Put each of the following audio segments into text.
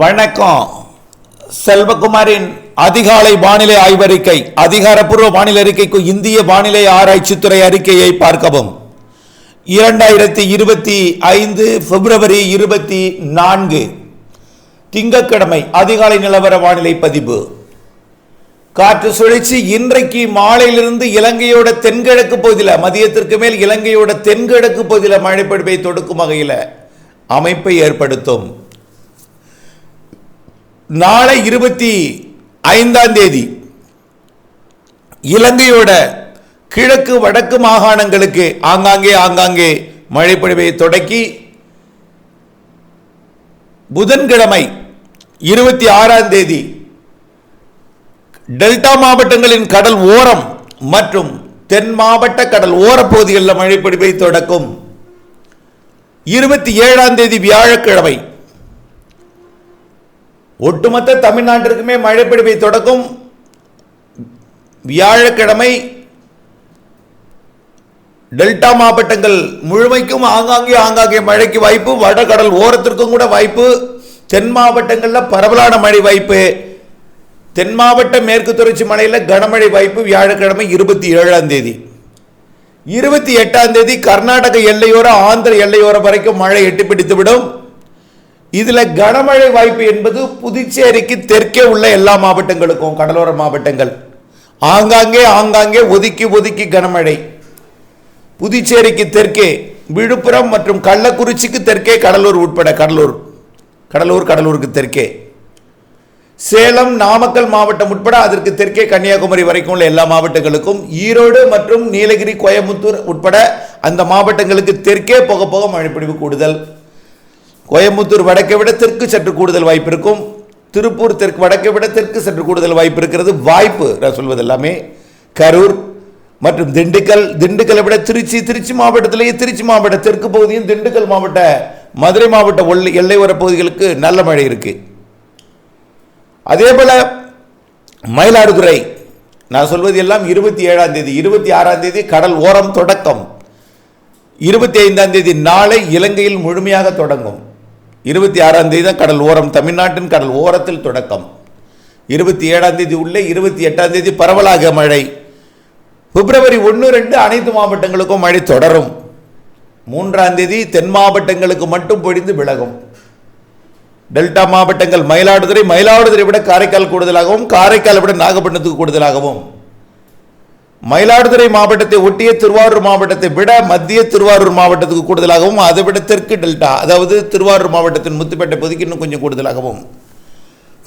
வணக்கம். செல்வகுமாரின் அதிகாலை வானிலை ஆய்வறிக்கை அதிகாரப்பூர்வ வானிலை அறிக்கைக்கு இந்திய வானிலை ஆராய்ச்சித்துறை அறிக்கையை பார்க்கவும். இரண்டாயிரத்தி இருபத்தி ஐந்து பிப்ரவரி இருபத்தி நான்கு. திங்கட்கிழமை அதிகாலை நிலவர வானிலை பதிவு. காற்று சுழற்சி இன்றைக்கு மாலையிலிருந்து இலங்கையோட தென்கிழக்கு பகுதியில் மதியத்திற்கு மேல் இலங்கையோட தென்கிழக்கு பகுதியில் மழைப்பொழிவை தொடுக்கும் வகையில் அமைப்பை ஏற்படுத்தும். நாளை இருபத்தி ஐந்தாம் தேதி இலங்கையோட கிழக்கு வடக்கு மாகாணங்களுக்கு ஆங்காங்கே ஆங்காங்கே மழைப்பொழிவை தொடக்கி புதன்கிழமை இருபத்தி ஆறாம் தேதி டெல்டா மாவட்டங்களின் கடல் ஓரம் மற்றும் தென் மாவட்ட கடல் ஓரப் பகுதிகளில் மழைப்பொழிவை தொடக்கும். இருபத்தி ஏழாம் தேதி வியாழக்கிழமை ஒட்டுமொத்த தமிழ்நாட்டிற்குமே மழைப்பிடிப்பை தொடக்கும் வியாழக்கிழமை டெல்டா மாவட்டங்கள் முழுமைக்கும் ஆங்காங்கே ஆங்காங்கே மழைக்கு வாய்ப்பு வடகடல் ஓரத்திற்கும் கூட வாய்ப்பு தென் மாவட்டங்களில் பரவலான மழை வாய்ப்பு தென் மாவட்ட மேற்கு தொடர்ச்சி மலையில் கனமழை வாய்ப்பு வியாழக்கிழமை இருபத்தி ஏழாம் தேதி. இருபத்தி எட்டாம் தேதி கர்நாடக எல்லையோர ஆந்திர எல்லையோரம் வரைக்கும் மழை எட்டி பிடித்துவிடும் இதுல கனமழை வாய்ப்பு என்பது புதுச்சேரிக்கு தெற்கே உள்ள எல்லா மாவட்டங்களுக்கும் கடலோர மாவட்டங்கள். ஆங்காங்கே ஆங்காங்கே ஒதுக்கி ஒதுக்கி கனமழை. புதுச்சேரிக்கு தெற்கே விழுப்புரம் மற்றும் கள்ளக்குறிச்சிக்கு தெற்கே கடலூர் உட்பட கடலூர். கடலூர் கடலூருக்கு தெற்கே. சேலம் நாமக்கல் மாவட்டம் உட்பட அதற்கு தெற்கே கன்னியாகுமரி வரைக்கும் உள்ள எல்லா மாவட்டங்களுக்கும் ஈரோடு மற்றும் நீலகிரி கோயம்புத்தூர் உட்பட அந்த மாவட்டங்களுக்கு தெற்கே போக போக மழைப்பிடிவு கூடுதல். கோயம்புத்தூர் வடக்கை விட தெற்கு சற்று கூடுதல் வாய்ப்பு இருக்கும். திருப்பூர் தெற்கு வடக்கை விட தெற்கு சற்று கூடுதல் வாய்ப்பு இருக்கிறது. வாய்ப்பு நான் சொல்வது எல்லாமே கரூர் மற்றும் திண்டுக்கல். திண்டுக்கலை விட திருச்சி திருச்சி மாவட்டத்திலேயே திருச்சி மாவட்ட தெற்கு பகுதியும் திண்டுக்கல் மாவட்ட மதுரை மாவட்ட ஒல்லை எல்லையோர பகுதிகளுக்கு நல்ல மழை இருக்கு. அதே போல மயிலாடுதுறை நான் சொல்வது எல்லாம் இருபத்தி ஏழாம் தேதி இருபத்தி ஆறாம் தேதி கடல் ஓரம் தொடக்கம். இருபத்தி ஐந்தாம் தேதி நாளை இலங்கையில் முழுமையாக தொடங்கும். இருபத்தி ஆறாம் தேதி தான் கடல் ஓரம் தமிழ்நாட்டின் கடல் ஓரத்தில் தொடக்கம். இருபத்தி ஏழாம் தேதி உள்ளே இருபத்தி எட்டாம் தேதி பரவலாக மழை. பிப்ரவரி ஒன்று ரெண்டு அனைத்து மாவட்டங்களுக்கும் மழை தொடரும். மூன்றாம் தேதி தென் மாவட்டங்களுக்கு மட்டும் பொழிந்து விலகும். டெல்டா மாவட்டங்கள் மயிலாடுதுறை மயிலாடுதுறை விட காரைக்கால் கூடுதலாகவும் காரைக்கால் விட நாகப்பட்டினத்துக்கு கூடுதலாகவும். மயிலாடுதுறை மாவட்டத்தை ஒட்டிய திருவாரூர் மாவட்டத்தை விட மத்திய திருவாரூர் மாவட்டத்துக்கு கூடுதலாகவும் அதை விட தெற்கு டெல்டா அதாவது திருவாரூர் மாவட்டத்தின் முத்துப்பேட்டை பகுதிக்கு இன்னும் கொஞ்சம் கூடுதலாகவும்.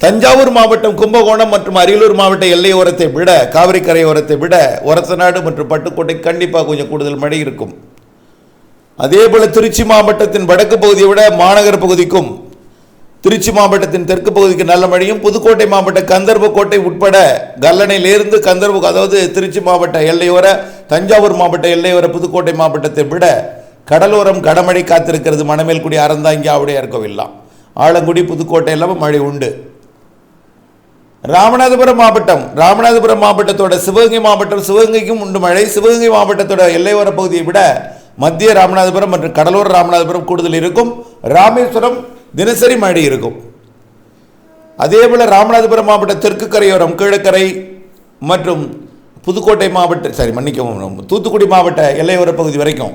தஞ்சாவூர் மாவட்டம் கும்பகோணம் மற்றும் அரியலூர் மாவட்ட எல்லையோரத்தை விட காவிரி கரையோரத்தை விட ஒரத்தநாடு மற்றும் பட்டுக்கோட்டை கண்டிப்பாக கொஞ்சம் கூடுதல் மழை இருக்கும். அதேபோல திருச்சி மாவட்டத்தின் வடக்கு பகுதியை விட மாநகர பகுதிக்கும் திருச்சி மாவட்டத்தின் தெற்கு பகுதிக்கு நல்ல மழையும் புதுக்கோட்டை மாவட்ட கந்தர்வக்கோட்டை உட்பட கல்லணையிலிருந்து கந்தர்வ அதாவது திருச்சி மாவட்ட எல்லையோர தஞ்சாவூர் மாவட்ட எல்லையோர புதுக்கோட்டை மாவட்டத்தை விட கடலோரம் கடமழை காத்திருக்கிறது. மணமேல்குடி அறந்தாங்கி ஆவுடையார் கோவில்லாம் ஆலங்குடி புதுக்கோட்டை எல்லாம் மழை உண்டு. ராமநாதபுரம் மாவட்டம் ராமநாதபுரம் மாவட்டத்தோட சிவகங்கை மாவட்டம் சிவகங்கைக்கும் உண்டு மழை. சிவகங்கை மாவட்டத்தோட எல்லையோர பகுதியை விட மத்திய ராமநாதபுரம் மற்றும் கடலோர ராமநாதபுரம் கூடுதல் இருக்கும். ராமேஸ்வரம் தினசரி மழை இருக்கும். அதே போல் ராமநாதபுரம் மாவட்ட தெற்கு கரையோரம் கீழக்கரை மற்றும் புதுக்கோட்டை மாவட்ட சரி மன்னிக்கவும் தூத்துக்குடி மாவட்ட எல்லையோர பகுதி வரைக்கும்.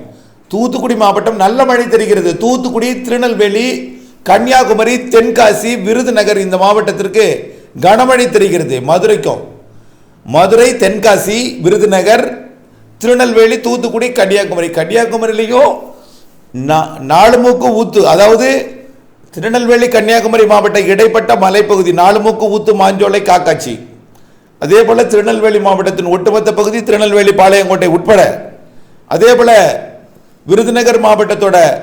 தூத்துக்குடி மாவட்டம் நல்ல மழை தெரிகிறது. தூத்துக்குடி திருநெல்வேலி கன்னியாகுமரி தென்காசி விருதுநகர் இந்த மாவட்டத்திற்கு கனமழை தெரிகிறது. மதுரைக்கும். மதுரை தென்காசி விருதுநகர் திருநெல்வேலி தூத்துக்குடி கன்னியாகுமரி. கன்னியாகுமரியிலையும் நா- நாலு மூக்கு ஊத்து அதாவது திருநெல்வேலி கன்னியாகுமரி மாவட்ட இடைப்பட்ட மலைப்பகுதி நாலு மூக்கு ஊத்து மாஞ்சோலை காக்காட்சி அதே போல திருநெல்வேலி மாவட்டத்தின் ஒட்டுமொத்த பகுதி திருநெல்வேலி பாளையங்கோட்டை உட்பட. அதே போல விருதுநகர் மாவட்டத்தோட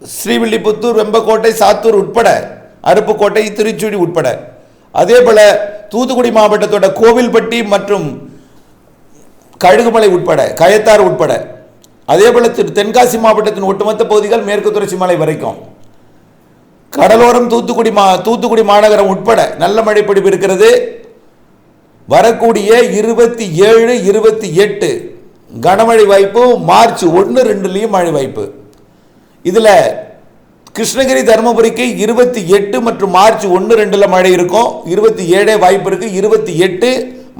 ஸ்ரீவில்லிபுத்தூர் வெம்பக்கோட்டை சாத்தூர் உட்பட அருப்புக்கோட்டை திருச்சுழி உட்பட. அதே போல தூத்துக்குடி மாவட்டத்தோட கோவில்பட்டி மற்றும் கழுகுமலை உட்பட கயத்தார் உட்பட. அதே போல திரு- தென்காசி மாவட்டத்தின் ஒட்டுமொத்த பகுதிகள் மேற்கு தொடர்ச்சி மலை வரைக்கும். கடலோரம் தூத்துக்குடி மா தூத்துக்குடி மாநகரம் உட்பட நல்ல மழைப்பிடிப்பு இருக்கிறது. வரக்கூடிய இருபத்தி ஏழு இருபத்தி எட்டு கனமழை வாய்ப்பு மார்ச் ஒன்று ரெண்டுலேயும் மழை வாய்ப்பு. இதில் கிருஷ்ணகிரி தருமபுரிக்கு இருபத்தி எட்டு மற்றும் மார்ச் ஒன்று ரெண்டில் மழை இருக்கும். இருபத்தி ஏழே வாய்ப்பு இருக்குது இருபத்தி எட்டு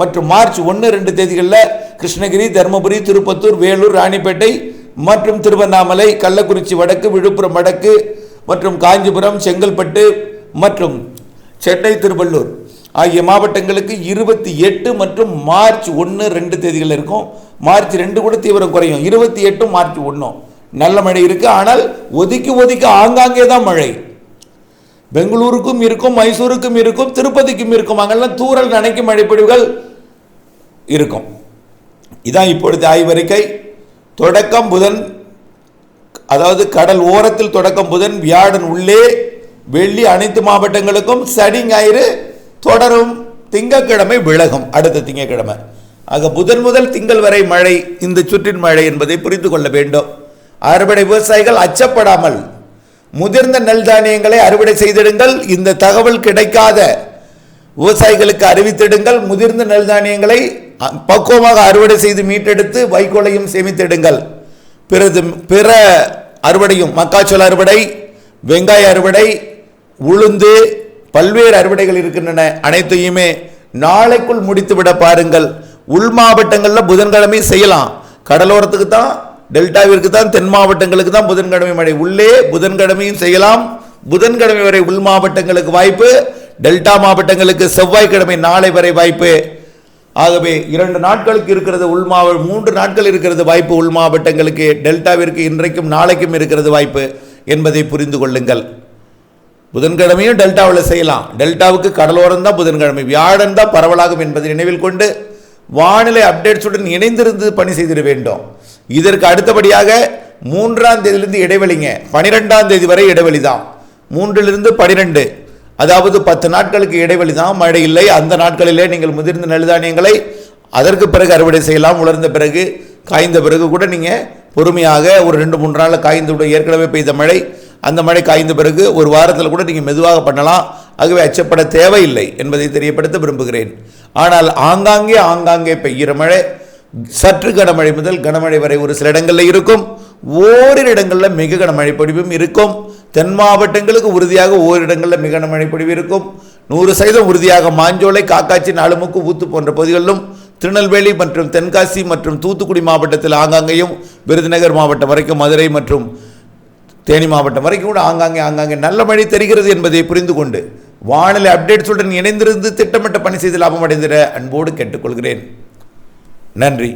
மற்றும் மார்ச் ஒன்று ரெண்டு தேதிகளில் கிருஷ்ணகிரி தருமபுரி திருப்பத்தூர் வேலூர் ராணிப்பேட்டை மற்றும் திருவண்ணாமலை கள்ளக்குறிச்சி வடக்கு விழுப்புரம் வடக்கு மற்றும் காஞ்சிபுரம் செங்கல்பட்டு மற்றும் சென்னை திருவள்ளூர் ஆகிய மாவட்டங்களுக்கு இருபத்தி எட்டு மற்றும் மார்ச் ஒன்று ரெண்டு தேதிகள் இருக்கும். மார்ச் ரெண்டு கூட தீவிரம் குறையும். இருபத்தி எட்டு மார்ச் ஒன்றும் நல்ல மழை இருக்குது ஆனால் ஒதுக்கி ஒதுக்கி ஆங்காங்கே தான் மழை. பெங்களூருக்கும் இருக்கும் மைசூருக்கும் இருக்கும் திருப்பதிக்கும் இருக்கும். அங்கெல்லாம் தூரல் நனைக்கும் மழைப்பொழிவுகள் இருக்கும். இதான் இப்பொழுது ஆய்வறிக்கை. தொடக்கம் புதன் அதாவது கடல் ஓரத்தில் தொடக்கம் புதன் வியாழன் உள்ளே வெள்ளி அனைத்து மாவட்டங்களுக்கும் சனி ஞாயிறு தொடரும் திங்கக்கிழமை விலகும் அடுத்த திங்கட்கிழமை ஆக புதன் முதல் திங்கள் வரை மழை இந்த சுற்றின் மழை என்பதை புரிந்து கொள்ள வேண்டும். அறுவடை விவசாயிகள் அச்சப்படாமல் முதிர்ந்த நெல் தானியங்களை அறுவடை செய்திடுங்கள். இந்த தகவல் கிடைக்காத விவசாயிகளுக்கு அறிவித்திடுங்கள். முதிர்ந்த நெல் தானியங்களை அ, பக்குவமாக அறுவடை செய்து மீட்டெடுத்து வைக்கோலையும் சேமித்திடுங்கள். பிறகு பிற அறுவடையும் மக்காச்சோள அறுவடை வெங்காய அறுவடை உளுந்து பல்வேறு அறுவடைகள் இருக்கின்றன. அனைத்தையுமே நாளைக்குள் முடித்துவிட பாருங்கள். உள் மாவட்டங்களில் புதன்கிழமை செய்யலாம். கடலோரத்துக்கு தான் டெல்டாவிற்கு தான் தென் மாவட்டங்களுக்கு தான் புதன்கிழமை மழை. உள்ளே புதன்கிழமையும் செய்யலாம். புதன்கிழமை வரை உள் மாவட்டங்களுக்கு வாய்ப்பு டெல்டா மாவட்டங்களுக்கு செவ்வாய்க்கிழமை நாளை வரை வாய்ப்பு. ஆகவே இரண்டு நாட்களுக்கு இருக்கிறது உள் மாவ மூன்று நாட்கள் இருக்கிறது வாய்ப்பு உள் மாவட்டங்களுக்கு டெல்டாவிற்கு இன்றைக்கும் நாளைக்கும் இருக்கிறது வாய்ப்பு என்பதை புரிந்து கொள்ளுங்கள். புதன்கிழமையும் டெல்டாவில் செய்யலாம். டெல்டாவுக்கு கடலோரம் தான் புதன்கிழமை. வியாழன் தான் பரவலாகும் என்பதை நினைவில் கொண்டு வானிலை அப்டேட்ஸுடன் இணைந்திருந்து பணி செய்திட வேண்டும். இதற்கு அடுத்தபடியாக மூன்றாம் தேதியிலிருந்து இடைவெளிங்க. பனிரெண்டாம் தேதி வரை இடைவெளி தான் மூன்றிலிருந்து பனிரெண்டு. அதாவது பத்து நாட்களுக்கு இடைவெளி தான் மழை இல்லை. அந்த நாட்களிலே நீங்கள் முதிர்ந்த நெல்தானியங்களை அதற்கு பிறகு அறுவடை செய்யலாம். உலர்ந்த பிறகு காய்ந்த பிறகு கூட நீங்கள் பொறுமையாக ஒரு ரெண்டு மூன்று நாளில் காய்ந்து விட ஏற்கனவே பெய்த மழை அந்த மழை காய்ந்த பிறகு ஒரு வாரத்தில் கூட நீங்கள் மெதுவாக பண்ணலாம். ஆகவே அச்சப்பட தேவையில்லை என்பதை தெரியப்படுத்த விரும்புகிறேன். ஆனால் ஆங்காங்கே ஆங்காங்கே பெய்கிற மழை சற்று கனமழை முதல் கனமழை வரை ஒரு சில இடங்களில் இருக்கும். ஓரிரு இடங்களில் மிக கனமழை பொழிவும் இருக்கும். தென் மாவட்டங்களுக்கு உறுதியாக ஓரிடங்களில் மிக மழை பொழிவு இருக்கும் நூறு சதவீதம் உறுதியாக மாஞ்சோலை காக்காச்சி நாலுமுக்கு ஊத்து போன்ற பகுதிகளிலும் திருநெல்வேலி மற்றும் தென்காசி மற்றும் தூத்துக்குடி மாவட்டத்தில் ஆங்காங்கேயும் விருதுநகர் மாவட்டம் வரைக்கும் மதுரை மற்றும் தேனி மாவட்டம் வரைக்கும் கூட ஆங்காங்கே ஆங்காங்கே நல்ல மழை தெரிகிறது என்பதை புரிந்து கொண்டு வானிலை அப்டேட்ஸுடன் இணைந்திருந்து திட்டமிட்ட பணி செய்து லாபம் அடைந்திட அன்போடு கேட்டுக்கொள்கிறேன். நன்றி.